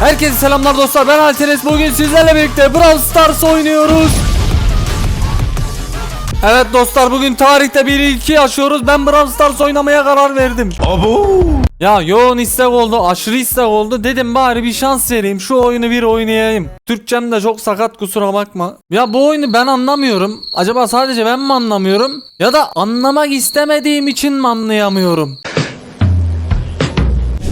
Herkese selamlar dostlar. Ben Alteres. Bugün sizlerle birlikte Brawl Stars oynuyoruz. Evet dostlar bugün tarihte bir ilki yaşıyoruz ben Brawl Stars oynamaya karar verdim. Ya yoğun istek oldu aşırı istek oldu. Dedim bari bir şans vereyim şu oyunu bir oynayayım. Türkçem de çok sakat kusura bakma. Ya bu oyunu ben anlamıyorum. Acaba sadece ben mi anlamıyorum? Ya da anlamak istemediğim için mi anlayamıyorum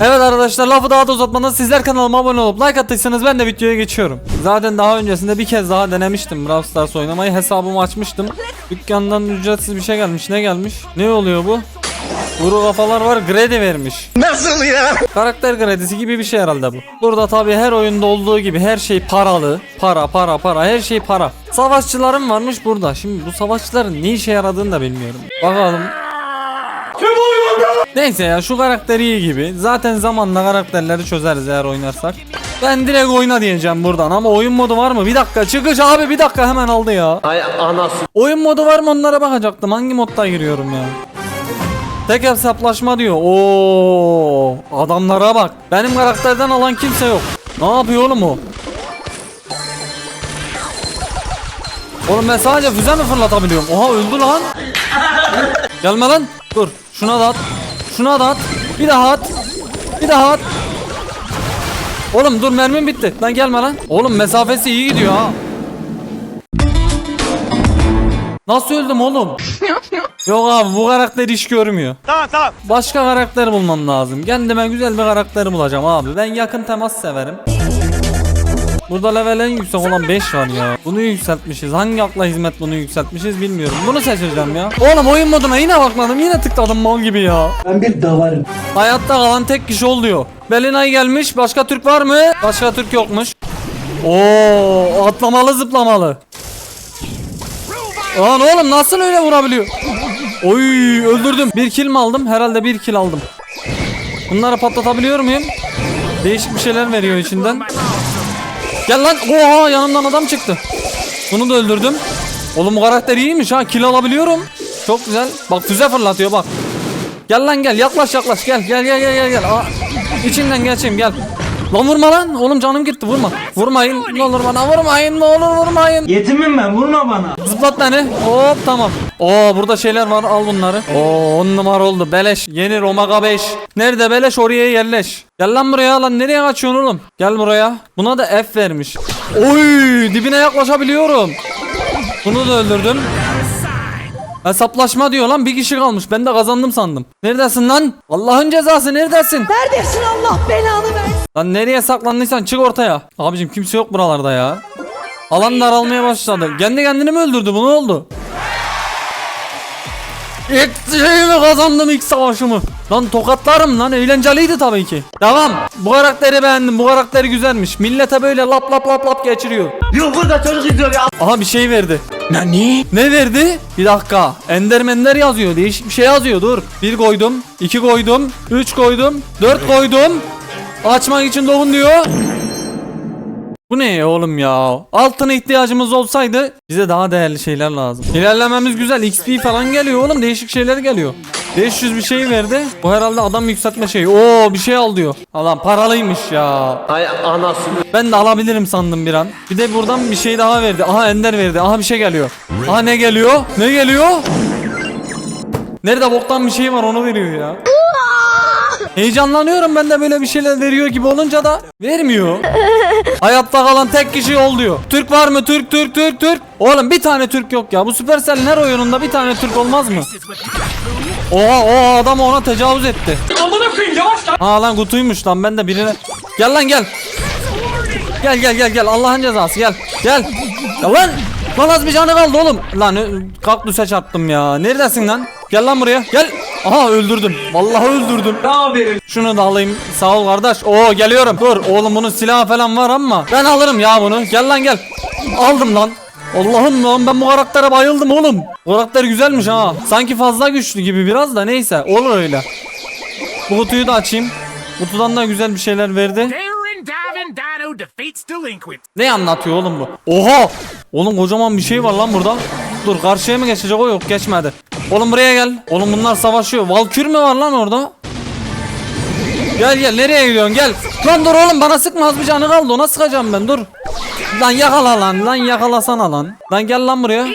Evet arkadaşlar lafı daha da uzatmadan sizler kanalıma abone olup like attıysanız ben de videoya geçiyorum. Zaten daha öncesinde bir kez daha denemiştim Brawl Stars oynamayı hesabımı açmıştım. Dükkandan ücretsiz bir şey gelmiş ne gelmiş? Ne oluyor bu? Kuru kafalar var kredi vermiş. Nasıl ya? Karakter kredisi gibi bir şey herhalde bu. Burada tabi her oyunda olduğu gibi her şey paralı. Para para para her şey para. Savaşçılarım varmış burada. Şimdi bu savaşçıların ne işe yaradığını da bilmiyorum. Bakalım. Neyse ya şu karakter iyi gibi. Zaten zamanla karakterleri çözeriz eğer oynarsak. Ben direkt oyna diyeceğim buradan ama oyun modu var mı? Bir dakika çıkış abi bir dakika hemen aldı ya. Ay anası. Oyun modu var mı onlara bakacaktım. Hangi modda giriyorum ya? Tek hesaplaşma diyor. Oo, adamlara bak. Benim karakterden alan kimse yok. Ne yapıyor oğlum o? Oğlum ben sadece füze mi fırlatabiliyorum? Oha öldü lan. Gelme lan. Dur. Şuna da at. Şuna da at. Bir daha at. Bir daha at. Oğlum dur mermim bitti. Lan gelme lan. Oğlum mesafesi iyi gidiyor ha. Nasıl öldüm oğlum? Yok abi bu karakter iş görmüyor. Tamam tamam. Başka karakter bulmam lazım. Kendime güzel bir karakter bulacağım abi. Ben yakın temas severim. Burada level en yüksek olan 5 var ya. Bunu yükseltmişiz. Hangi akla hizmet bunu yükseltmişiz bilmiyorum. Bunu seçeceğim ya. Oğlum oyun moduna yine bakmadım. Yine tıkladım mal gibi ya. Ben bir davarım. Hayatta kalan tek kişi oluyor. Belinay gelmiş. Başka Türk var mı? Başka Türk yokmuş. Oo, atlamalı zıplamalı. Lan oğlum nasıl öyle vurabiliyor? Oy öldürdüm. Bir kill mi aldım? Herhalde bir kill aldım. Bunları patlatabiliyor muyum? Değişik bir şeyler veriyor içinden. Gel lan. Oha yanımdan adam çıktı. Bunu da öldürdüm. Oğlum bu karakter iyiymiş ha. Kill alabiliyorum. Çok güzel. Bak füze fırlatıyor bak. Gel lan gel yaklaş yaklaş gel gel gel gel gel gel. Aa, içinden geçeyim gel. Lan vurma lan. Oğlum canım gitti vurma. Vurmayın ne olur bana vurmayın ne olur vurmayın. Yetimim ben vurma bana. Zıplat beni. Hop tamam. Oo burada şeyler var al bunları. Oo on numara oldu beleş. Yeni Omega 5. Nerede beleş oraya yerleş. Gel lan buraya lan nereye kaçıyorsun oğlum? Gel buraya. Buna da F vermiş. Oy dibine yaklaşabiliyorum. Bunu da öldürdüm. Hesaplaşma diyor lan bir kişi kalmış. Ben de kazandım sandım. Neredesin lan? Allah'ın cezası neredesin? Neredesin Allah belanı versin. Lan nereye saklandıysan çık ortaya. Abicim kimse yok buralarda ya. Alan daralmaya başladı. Kendi kendini mi öldürdü bu ne oldu? İlk şeyimi kazandım ilk savaşımı. Lan tokatlarım lan eğlenceliydi tabii ki. Devam. Bu karakteri beğendim. Bu karakteri güzelmiş. Millete böyle lap lap lap lap geçiriyor. Yok burada çocuk izliyor ya. Aha bir şey verdi. Nani? Ne verdi? Bir dakika. Endermenler yazıyor. Değişik bir şey yazıyor. Dur. Bir koydum. iki koydum. Üç koydum. Dört koydum. Açmak için dokun diyor. Bu ne oğlum ya? Altına ihtiyacımız olsaydı bize daha değerli şeyler lazım. İlerlememiz güzel. XP falan geliyor oğlum. Değişik şeyler geliyor. 500 bir şey verdi. Bu herhalde adam yükseltme şeyi. Oo bir şey al diyor. Adam paralıymış ya. Ay anası. Ben de alabilirim sandım bir an. Bir de buradan bir şey daha verdi. Aha ender verdi. Aha bir şey geliyor. Aha ne geliyor? Ne geliyor? Nerede boktan bir şey var onu veriyor ya. Heyecanlanıyorum ben de böyle bir şeyler veriyor gibi olunca da vermiyor. Hayatta kalan tek kişi ol diyor. Türk var mı? Türk Türk Türk Türk. Oğlum bir tane Türk yok ya. Bu Supercell'in her oyununda bir tane Türk olmaz mı? Oha o adam ona tecavüz etti. Ha lan kutuymuş lan ben de birine. Gel lan gel. Gel gel gel gel Allah'ın cezası gel. Gel. Ya lan. Lan az bir canı kaldı oğlum. Lan ö- kaktüse çarptım ya. Neredesin lan? Gel lan buraya. Gel. Aha öldürdüm. Vallahi öldürdüm. Aferin. Şunu da alayım. Sağ ol kardeş. Oo geliyorum. Dur oğlum bunun silahı falan var ama ben alırım ya bunu. Gel lan gel. Aldım lan. Allah'ım lan ben bu karaktere bayıldım oğlum. Bu karakter güzelmiş ha. Sanki fazla güçlü gibi biraz da neyse. Olur öyle. Bu kutuyu da açayım. Kutudan da güzel bir şeyler verdi. Ne anlatıyor oğlum bu? Oha! Oğlum kocaman bir şey var lan burada. Dur karşıya mı geçecek o yok geçmedi. Oğlum buraya gel. Oğlum bunlar savaşıyor. Valkür mü var lan orada? Gel gel nereye gidiyorsun gel. Lan dur oğlum bana sıkma az bir canı kaldı ona sıkacağım ben dur. Lan yakala lan lan yakalasana lan. Lan gel lan buraya.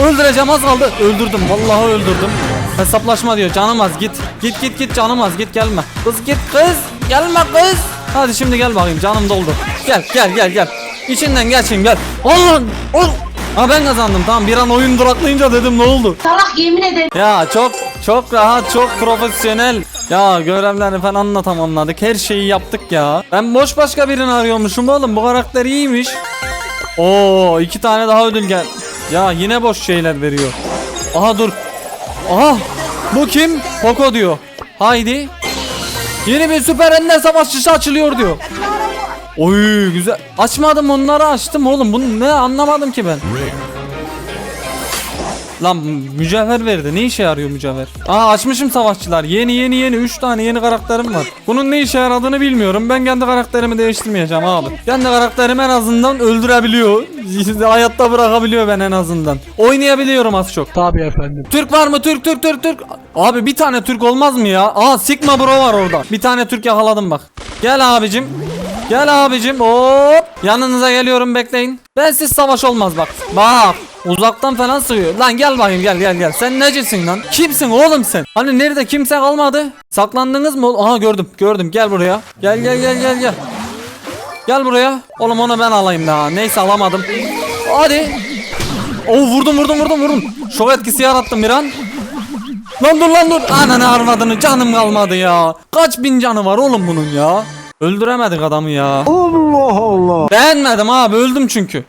Öldüreceğim az kaldı. Öldürdüm vallahi öldürdüm. Hesaplaşma diyor canım az git. Git git git canım az git gelme. Kız git kız. Gelme kız. Hadi şimdi gel bakayım canım doldu. Gel gel gel gel. İçinden şimdi gel. Oğlum. Ol. Ha ben kazandım tamam bir an oyun duraklayınca dedim ne oldu? Salak yemin ederim. Ya çok çok rahat çok profesyonel. Ya görevleri falan tamamladık. Her şeyi yaptık ya. Ben boş başka birini arıyormuşum oğlum. Bu karakter iyiymiş. Oo iki tane daha ödül gel. Ya yine boş şeyler veriyor. Aha dur. Aha bu kim? Poco diyor. Haydi. Yeni bir süper ender savaşçısı açılıyor diyor. Oy güzel. Açmadım onları açtım oğlum. Bunu ne anlamadım ki ben. Lan mücevher verdi. Ne işe yarıyor mücevher? Aa açmışım savaşçılar. Yeni yeni yeni 3 tane yeni karakterim var. Bunun ne işe yaradığını bilmiyorum. Ben kendi karakterimi değiştirmeyeceğim abi. Kendi karakterim en azından öldürebiliyor. Hayatta bırakabiliyor ben en azından. Oynayabiliyorum az çok. Tabii efendim. Türk var mı? Türk Türk Türk Türk. Abi bir tane Türk olmaz mı ya? Aa Sigma Bro var orada. Bir tane Türk yakaladım bak. Gel abicim. Gel abicim. Hop. Yanınıza geliyorum bekleyin. Bensiz savaş olmaz bak. Bak. Uzaktan falan sıkıyor. Lan gel bakayım gel gel gel. Sen necisin lan? Kimsin oğlum sen? Hani nerede kimse kalmadı? Saklandınız mı? Aha gördüm gördüm. Gel buraya. Gel gel gel gel gel. Gel buraya. Oğlum onu ben alayım daha. Neyse alamadım. Hadi. Oo vurdum vurdum vurdum vurdum. Şok etkisi yarattım bir an. Lan dur lan dur. Ananı arvadını canım kalmadı ya. Kaç bin canı var oğlum bunun ya. Öldüremedik adamı ya. Allah Allah. Beğenmedim abi öldüm çünkü.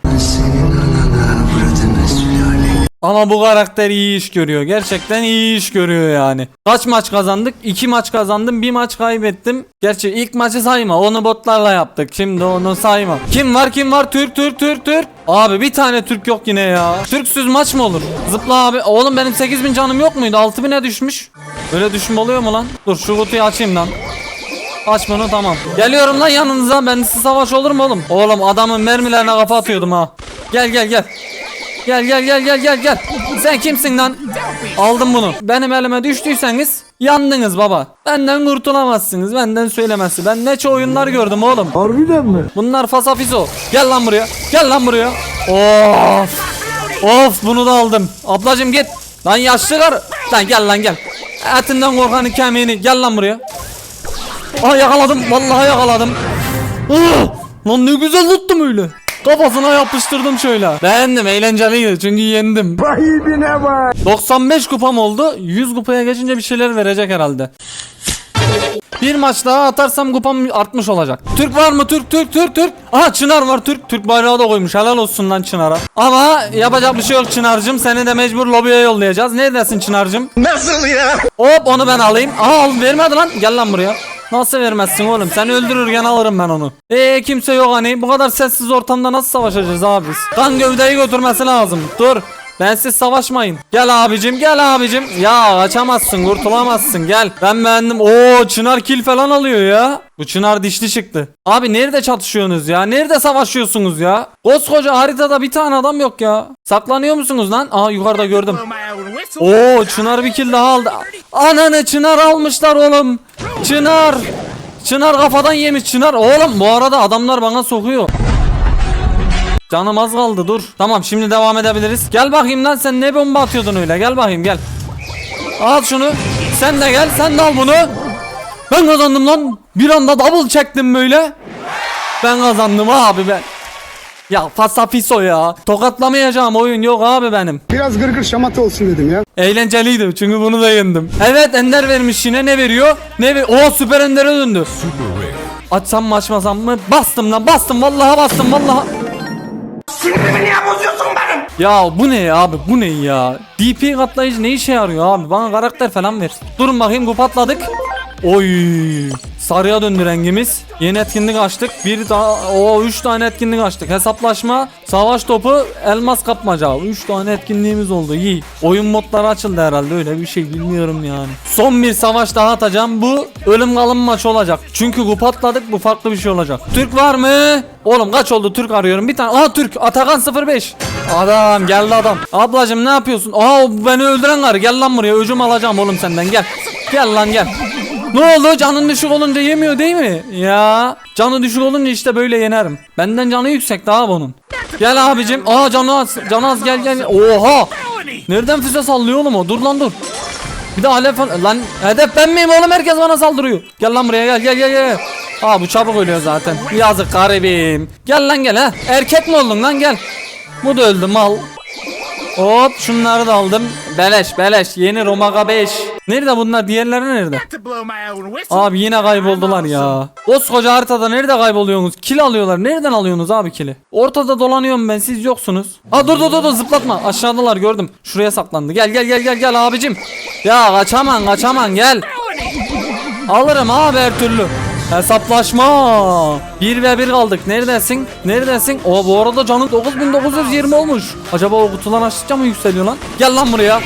Ama bu karakter iyi iş görüyor. Gerçekten iyi iş görüyor yani. Kaç maç kazandık? 2 maç kazandım. Bir maç kaybettim. Gerçi ilk maçı sayma. Onu botlarla yaptık. Şimdi onu sayma. Kim var kim var? Türk Türk Türk Türk. Abi bir tane Türk yok yine ya. Türksüz maç mı olur? Zıpla abi. Oğlum benim 8000 canım yok muydu? 6000'e düşmüş. Böyle düşme oluyor mu lan? Dur şu kutuyu açayım lan. Aç bunu tamam. Geliyorum lan yanınıza. Ben siz savaş olur mu oğlum? Oğlum adamın mermilerine kafa atıyordum ha. Gel gel gel. Gel gel gel gel gel gel. Sen kimsin lan? Aldım bunu. Benim elime düştüyseniz yandınız baba. Benden kurtulamazsınız. Benden söylemesi. Ben ne çok oyunlar gördüm oğlum. Harbiden mi? Bunlar fasafiso. Gel lan buraya. Gel lan buraya. Of. Of bunu da aldım. Ablacım git. Lan yaşlı kar. Lan gel lan gel. Etinden korkanın kemiğini. Gel lan buraya. Aa yakaladım. Vallahi yakaladım. Oh! Lan ne güzel tuttum öyle. Kafasına yapıştırdım şöyle. Beğendim eğlenceliydi çünkü yendim. Sahibine bak. 95 kupam oldu. 100 kupaya geçince bir şeyler verecek herhalde. Bir maç daha atarsam kupam artmış olacak. Türk var mı? Türk, Türk, Türk, Türk. Aha Çınar var Türk. Türk bayrağı da koymuş. Helal olsun lan Çınar'a. Ama yapacak bir şey yok Çınar'cım. Seni de mecbur lobiye yollayacağız. Ne dersin Çınar'cım? Nasıl ya? Hop onu ben alayım. Aha al vermedi lan. Gel lan buraya. Nasıl vermezsin oğlum? Seni öldürürken alırım ben onu. Eee kimse yok hani. Bu kadar sessiz ortamda nasıl savaşacağız abi? Kan gövdeyi götürmesi lazım. Dur. Ben siz savaşmayın. Gel abicim gel abicim. Ya kaçamazsın kurtulamazsın gel. Ben beğendim. Oo Çınar kill falan alıyor ya. Bu Çınar dişli çıktı. Abi nerede çatışıyorsunuz ya? Nerede savaşıyorsunuz ya? Koskoca haritada bir tane adam yok ya. Saklanıyor musunuz lan? Aa yukarıda gördüm. Oo Çınar bir kill daha aldı. Ananı Çınar almışlar oğlum. Çınar. Çınar kafadan yemiş Çınar. Oğlum bu arada adamlar bana sokuyor. Canım az kaldı dur. Tamam şimdi devam edebiliriz. Gel bakayım lan sen ne bomba atıyordun öyle. Gel bakayım gel. Al şunu. Sen de gel sen de al bunu. Ben kazandım lan. Bir anda double çektim böyle. Ben kazandım abi ben. Ya fasafiso ya. Tokatlamayacağım oyun yok abi benim. Biraz gırgır şamata olsun dedim ya. Eğlenceliydi çünkü bunu da yendim. Evet Ender vermiş yine ne veriyor? Ne ver? Oo süper Ender'e döndü. Açsam mı açmasam mı? Bastım lan bastım vallahi bastım vallahi. Ya bu ne ya abi bu ne ya? DP katlayıcı ne işe yarıyor abi? Bana karakter falan ver. Durun bakayım bu patladık. Oy sarıya döndü rengimiz. Yeni etkinlik açtık. Bir daha o 3 tane etkinlik açtık. Hesaplaşma, savaş topu, elmas kapmaca. 3 tane etkinliğimiz oldu. İyi. Oyun modları açıldı herhalde öyle bir şey bilmiyorum yani. Son bir savaş daha atacağım. Bu ölüm kalım maç olacak. Çünkü kupa atladık bu farklı bir şey olacak. Türk var mı? Oğlum kaç oldu Türk arıyorum. Bir tane. Aa Türk. Atakan 05. Adam geldi adam. Ablacım ne yapıyorsun? O beni öldüren karı. Gel lan buraya. Öcüm alacağım oğlum senden. Gel. Gel lan gel. Ne oldu? Canın düşük olunca yemiyor değil mi? Ya canı düşük olunca işte böyle yenerim. Benden canı yüksek daha bunun. Gel abicim. Aa canı az. Canı az gel gel. Oha. Nereden füze sallıyor oğlum o? Dur lan dur. Bir de alev. Lan hedef ben miyim oğlum? Herkes bana saldırıyor. Gel lan buraya gel gel gel gel. Aa bu çabuk ölüyor zaten. Yazık garibim. Gel lan gel ha. Erkek mi oldun lan gel. Bu da öldü mal. Hop şunları da aldım. Beleş beleş. Yeni Romaga 5. Nerede bunlar? Diğerleri nerede? Abi yine kayboldular ya. Koskoca haritada nerede kayboluyorsunuz? Kil alıyorlar. Nereden alıyorsunuz abi kili? Ortada dolanıyorum ben siz yoksunuz. Aa dur dur dur dur zıplatma. Aşağıdalar gördüm. Şuraya saklandı. Gel gel gel gel gel abicim. Ya kaçaman kaçaman gel. Alırım abi her türlü. Hesaplaşma. 1 ve 1 kaldık. Neredesin? Neredesin? O bu arada canın 9920 olmuş. Acaba o kutular açtıkça mı yükseliyor lan? Gel lan buraya.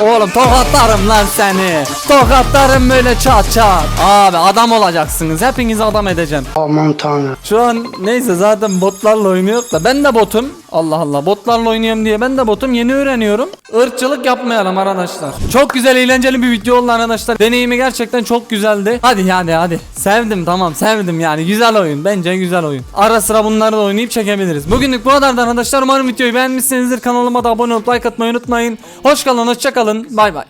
Oğlum tokatlarım lan seni. Tokatlarım böyle çat çat. Abi adam olacaksınız. Hepinizi adam edeceğim. Aman tanrım. Şu an neyse zaten botlarla oynuyor da ben de botum. Allah Allah botlarla oynuyorum diye ben de botum yeni öğreniyorum. Irkçılık yapmayalım arkadaşlar. Çok güzel eğlenceli bir video oldu arkadaşlar. Deneyimi gerçekten çok güzeldi. Hadi hadi hadi. Sevdim tamam sevdim yani güzel oyun. Bence güzel oyun. Ara sıra bunları da oynayıp çekebiliriz. Bugünlük bu kadardı arkadaşlar. Umarım videoyu beğenmişsinizdir. Kanalıma da abone olup like atmayı unutmayın. Hoş kalın hoşça kalın. Bay bay.